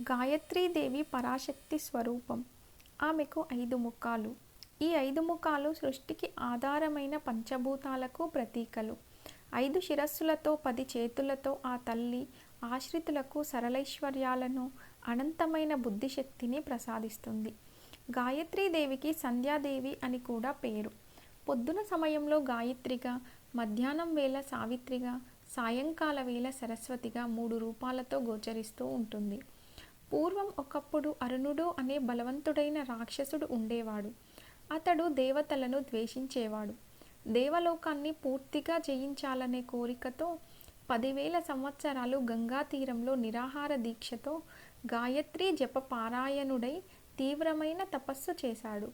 గాయత్రీదేవి పరాశక్తి స్వరూపం. ఆమెకు ఐదు ముఖాలు. ఈ ఐదు ముఖాలు సృష్టికి ఆధారమైన పంచభూతాలకు ప్రతీకలు. ఐదు శిరస్సులతో పది చేతులతో ఆ తల్లి ఆశ్రితులకు సరళైశ్వర్యాలను అనంతమైన బుద్ధిశక్తిని ప్రసాదిస్తుంది. గాయత్రీదేవికి సంధ్యాదేవి అని కూడా పేరు. పొద్దున సమయంలో గాయత్రిగా మధ్యాహ్నం వేళ సావిత్రిగా సాయంకాల వేళ సరస్వతిగా మూడు రూపాలతో గోచరిస్తూ ఉంటుంది. పూర్వం ఒకప్పుడు అరుణుడు అనే బలవంతుడైన రాక్షసుడు ఉండేవాడు. అతడు దేవతలను ద్వేషించేవాడు. దేవలోకాన్ని పూర్తిగా జయించాలనే కోరికతో పదివేల సంవత్సరాలు గంగా తీరంలో నిరాహార దీక్షతో గాయత్రి జప పారాయణుడై తీవ్రమైన తపస్సు చేశాడు.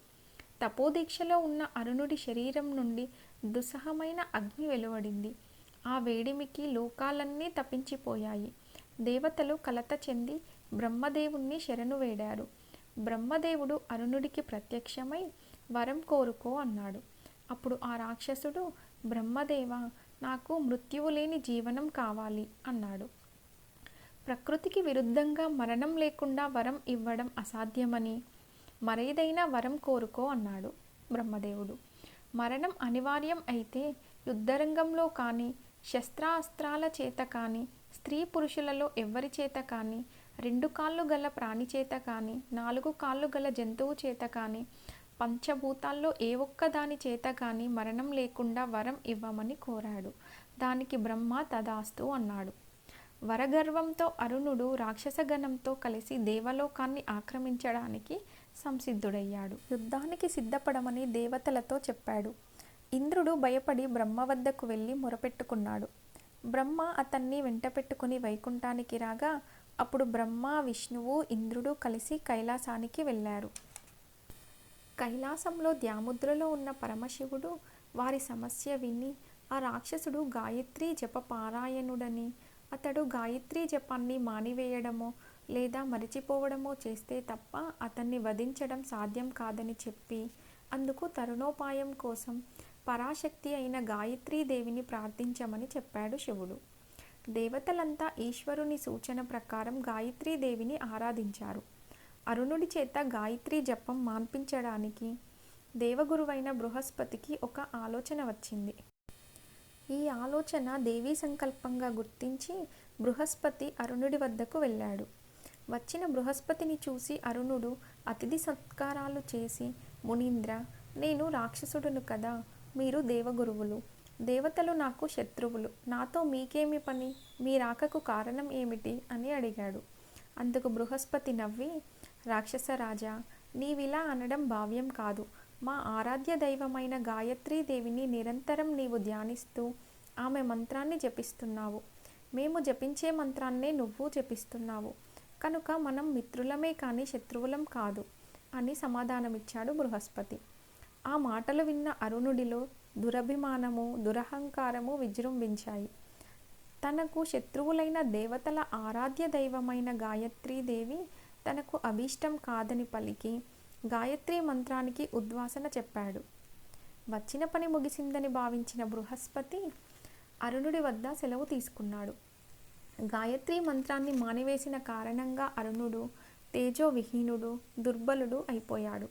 తపోదీక్షలో ఉన్న అరుణుడి శరీరం నుండి దుస్సహమైన అగ్ని వెలువడింది. ఆ వేడిమికి లోకాలన్నీ తప్పించిపోయాయి. దేవతలు కలత చెంది బ్రహ్మదేవుణ్ణి శరణు వేడారు. బ్రహ్మదేవుడు అరుణుడికి ప్రత్యక్షమై వరం కోరుకో అన్నాడు. అప్పుడు ఆ రాక్షసుడు బ్రహ్మదేవ నాకు మృత్యువు లేని జీవనం కావాలి అన్నాడు. ప్రకృతికి విరుద్ధంగా మరణం లేకుండా వరం ఇవ్వడం అసాధ్యమని మరేదైనా వరం కోరుకో అన్నాడు బ్రహ్మదేవుడు. మరణం అనివార్యం అయితే యుద్ధరంగంలో కానీ శస్త్రాస్త్రాల చేత కానీ స్త్రీ పురుషులలో ఎవ్వరి చేత కానీ రెండు కాళ్ళు గల ప్రాణి చేత కానీ నాలుగు కాళ్ళు గల జంతువు చేత కానీ పంచభూతాల్లో ఏ ఒక్క దాని చేత కానీ మరణం లేకుండా వరం ఇవ్వమని కోరాడు. దానికి బ్రహ్మ తదాస్తు అన్నాడు. వరగర్వంతో అరుణుడు రాక్షసగణంతో కలిసి దేవలోకాన్ని ఆక్రమించడానికి సంసిద్ధుడయ్యాడు. యుద్ధానికి సిద్ధపడమని దేవతలతో చెప్పాడు. ఇంద్రుడు భయపడి బ్రహ్మ వద్దకు వెళ్ళి మొరపెట్టుకున్నాడు. బ్రహ్మ అతన్ని వెంటపెట్టుకుని వైకుంఠానికి రాగా అప్పుడు బ్రహ్మ విష్ణువు ఇంద్రుడు కలిసి కైలాసానికి వెళ్ళారు. కైలాసంలో ధ్యాముద్రలో ఉన్న పరమశివుడు వారి సమస్య విని ఆ రాక్షసుడు గాయత్రి జప పారాయణుడని అతడు గాయత్రి జపాన్ని మానివేయడమో లేదా మరిచిపోవడమో చేస్తే తప్ప అతన్ని వధించడం సాధ్యం కాదని చెప్పి అందుకు తరుణోపాయం కోసం పరాశక్తి అయిన గాయత్రీదేవిని ప్రార్థించమని చెప్పాడు శివుడు. దేవతలంతా ఈశ్వరుని సూచన ప్రకారం గాయత్రీదేవిని ఆరాధించారు. అరుణుడి చేత గాయత్రి జపం మాన్పించడానికి దేవగురువైన బృహస్పతికి ఒక ఆలోచన వచ్చింది. ఈ ఆలోచన దేవీ సంకల్పంగా గుర్తించి బృహస్పతి అరుణుడి వద్దకు వెళ్ళాడు. వచ్చిన బృహస్పతిని చూసి అరుణుడు అతిథి సత్కారాలు చేసి మునీంద్ర నేను రాక్షసుడును కదా మీరు దేవగురువులు. దేవతలు నాకు శత్రువులు. నాతో మీకేమి పని? మీ రాకకు కారణం ఏమిటి? అని అడిగాడు. అందుకు బృహస్పతి నవ్వి రాక్షసరాజా నీవిలా అనడం భావ్యం కాదు. మా ఆరాధ్య దైవమైన గాయత్రీదేవిని నిరంతరం నీవు ధ్యానిస్తూ ఆమె మంత్రాన్ని జపిస్తున్నావు. మేము జపించే మంత్రాన్నే నువ్వు జపిస్తున్నావు. కనుక మనం మిత్రులమే కానీ శత్రువులం కాదు అని సమాధానమిచ్చాడు బృహస్పతి. ఆ మాటలు విన్న అరుణుడిలో దురభిమానము దురహంకారము విజృంభించాయి. తనకు శత్రువులైన దేవతల ఆరాధ్య దైవమైన గాయత్రీదేవి తనకు అభీష్టం కాదని పలికి గాయత్రి మంత్రానికి ఉద్వాసన చెప్పాడు. వచ్చిన పని ముగిసిందని భావించిన బృహస్పతి అరుణుడి వద్ద సెలవు తీసుకున్నాడు. గాయత్రి మంత్రాన్ని మానివేసిన కారణంగా అరుణుడు తేజోవిహీనుడు దుర్బలుడు అయిపోయాడు.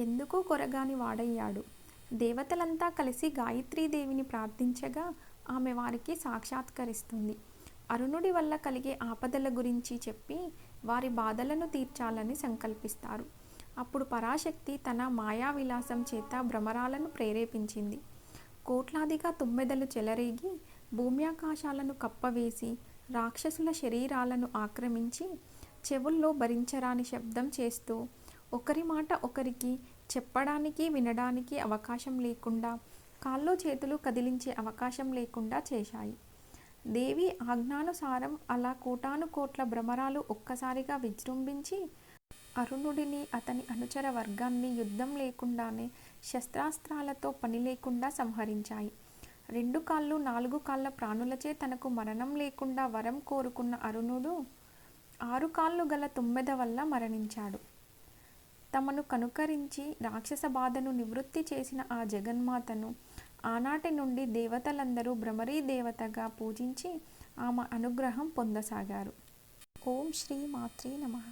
ఎందుకు కొరగాని వాడయ్యాడు? దేవతలంతా కలిసి గాయత్రీదేవిని ప్రార్థించగా ఆమె వారికి సాక్షాత్కరిస్తుంది. అరుణుడి వల్ల కలిగే ఆపదల గురించి చెప్పి వారి బాధలను తీర్చాలని సంకల్పిస్తారు. అప్పుడు పరాశక్తి తన మాయా విలాసం చేత భ్రమరాలను ప్రేరేపించింది. కోట్లాదిగా తుమ్మెదలు చెలరేగి భూమ్యాకాశాలను కప్పవేసి రాక్షసుల శరీరాలను ఆక్రమించి చెవుల్లో భరించరాని శబ్దం చేస్తూ ఒకరి మాట ఒకరికి చెప్పడానికి వినడానికి అవకాశం లేకుండా కాళ్ళు చేతులు కదిలించే అవకాశం లేకుండా చేశాయి. దేవి ఆజ్ఞానుసారం అలా కోటాను కోట్ల భ్రమరాలు ఒక్కసారిగా విజృంభించి అరుణుడిని అతని అనుచర వర్గాన్ని యుద్ధం లేకుండానే శస్త్రాస్త్రాలతో పని లేకుండా సంహరించాయి. రెండు కాళ్ళు నాలుగు కాళ్ళ ప్రాణులచే తనకు మరణం లేకుండా వరం కోరుకున్న అరుణుడు ఆరు కాళ్ళు గల తుమ్మెద వల్ల మరణించాడు. తమను కనుకరించి రాక్షస బాధను నివృత్తి చేసిన ఆ జగన్మాతను ఆనాటి నుండి దేవతలందరూ భ్రమరీ దేవతగా పూజించి ఆమె అనుగ్రహం పొందసాగారు. ఓం శ్రీ మాత్రే నమః.